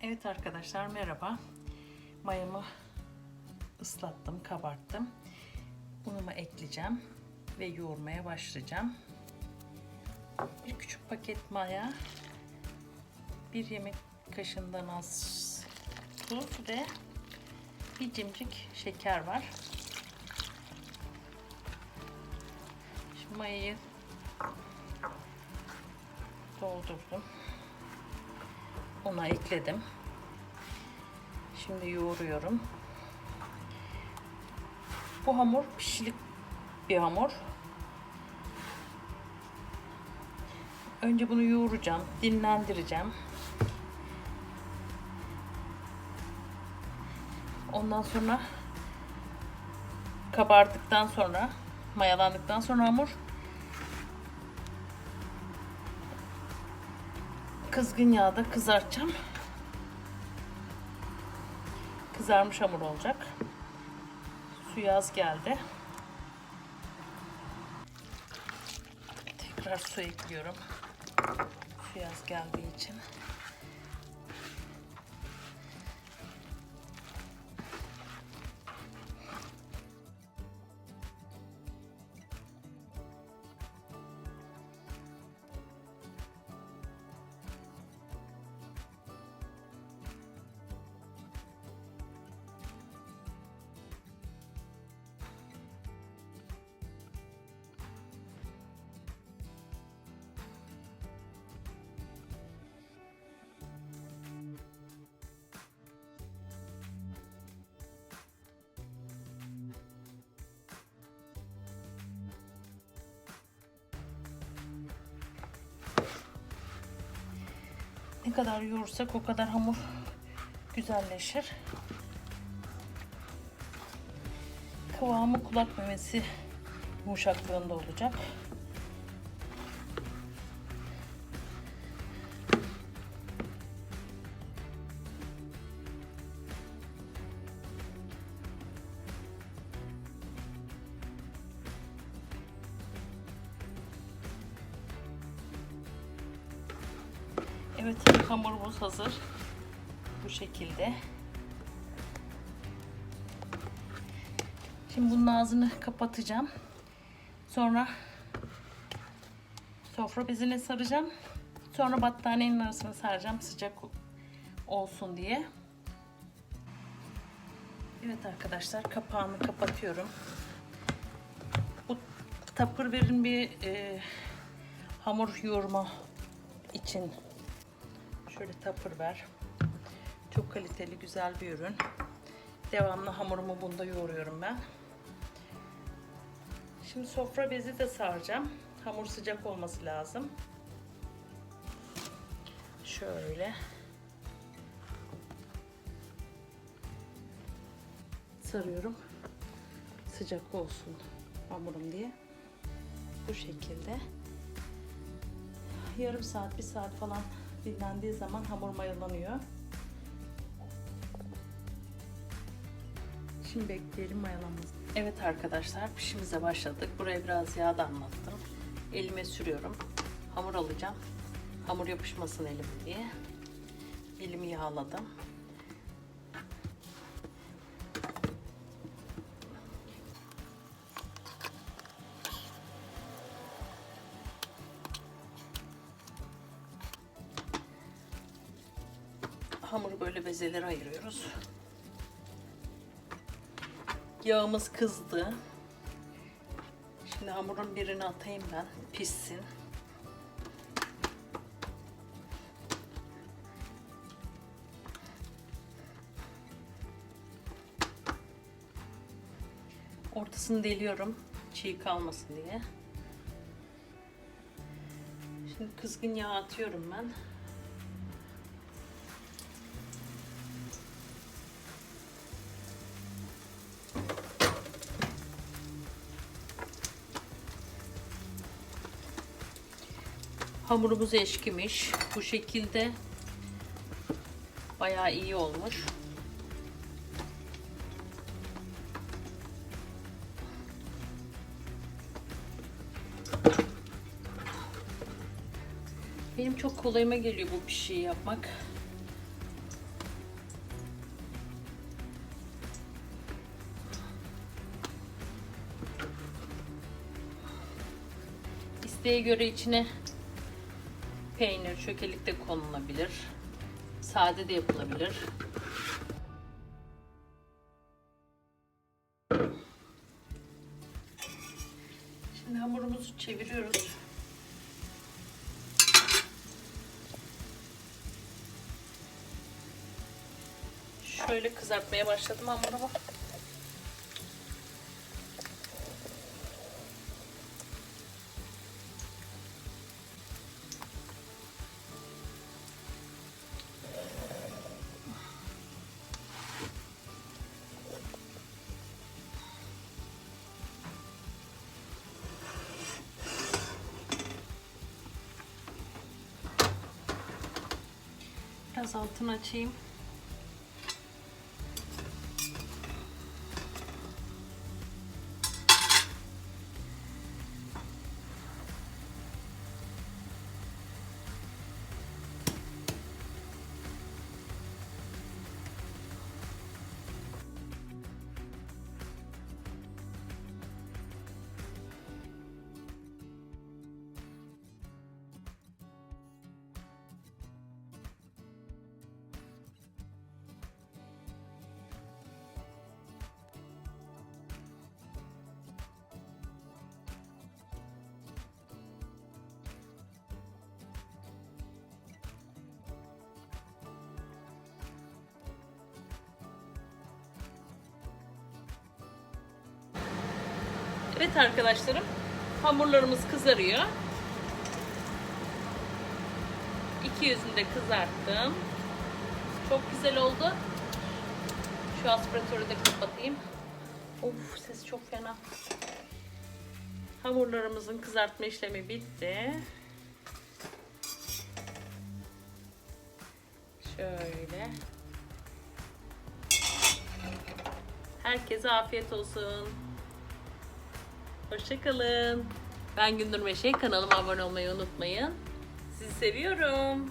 Evet arkadaşlar merhaba. Mayamı ıslattım, kabarttım. Unumu ekleyeceğim ve yoğurmaya başlayacağım. Bir küçük paket maya, bir yemek kaşığından az tuz ve bir cimcik şeker var. Şimdi mayayı doldurdum. Ona ekledim. Şimdi yoğuruyorum. Bu hamur pişilik bir hamur. Önce bunu yoğuracağım, dinlendireceğim. Ondan sonra kabardıktan sonra, mayalandıktan sonra hamur kızgın yağda kızartacağım. Kızarmış hamur olacak. Suyu az geldi. Tekrar su ekliyorum. Suyu az geldiği için. Ne kadar yoğursak o kadar hamur güzelleşir. Kıvamı kulak memesi yumuşaklığında olacak. Evet hamurumuz hazır. Bu şekilde. Şimdi bunun ağzını kapatacağım. Sonra sofra bezine saracağım. Sonra battaniyenin arasına saracağım sıcak olsun diye. Evet arkadaşlar kapağını kapatıyorum. Bu Tupperware'in bir e, hamur yoğurma için Şöyle tapır ver. Çok kaliteli güzel bir ürün. Devamlı hamurumu bunda yoğuruyorum ben. Şimdi sofra bezi de saracağım. Hamur sıcak olması lazım. Şöyle. Sarıyorum. Sıcak olsun hamurum diye. Bu şekilde. Yarım saat, bir saat falan dinlendiği zaman hamur mayalanıyor. Şimdi bekleyelim mayalanmasını. Evet arkadaşlar pişimize başladık. Buraya biraz yağ damlattım. Elime sürüyorum. Hamur alacağım. Hamur yapışmasın elim diye. Elimi yağladım. Hamuru böyle bezelere ayırıyoruz. Yağımız kızdı. Şimdi hamurun birini atayım ben. Pişsin. Ortasını deliyorum. Çiğ kalmasın diye. Şimdi kızgın yağ atıyorum ben. Hamurumuz eşkimiş. Bu şekilde bayağı iyi olmuş. Benim çok kolayıma geliyor bu pişiyi yapmak. İsteğe göre içine peynir, çökelik de konulabilir. Sade de yapılabilir. Şimdi hamurumuzu çeviriyoruz. Şöyle kızartmaya başladım hamurumu. Biraz altını açayım. Evet arkadaşlarım, hamurlarımız kızarıyor. İki yüzünü de kızarttım. Çok güzel oldu. Şu aspiratörü de kapatayım. Of ses çok fena. Hamurlarımızın kızartma işlemi bitti. Şöyle. Herkese afiyet olsun. Hoşçakalın. Ben Gündür Meşe. Kanalıma abone olmayı unutmayın. Sizi seviyorum.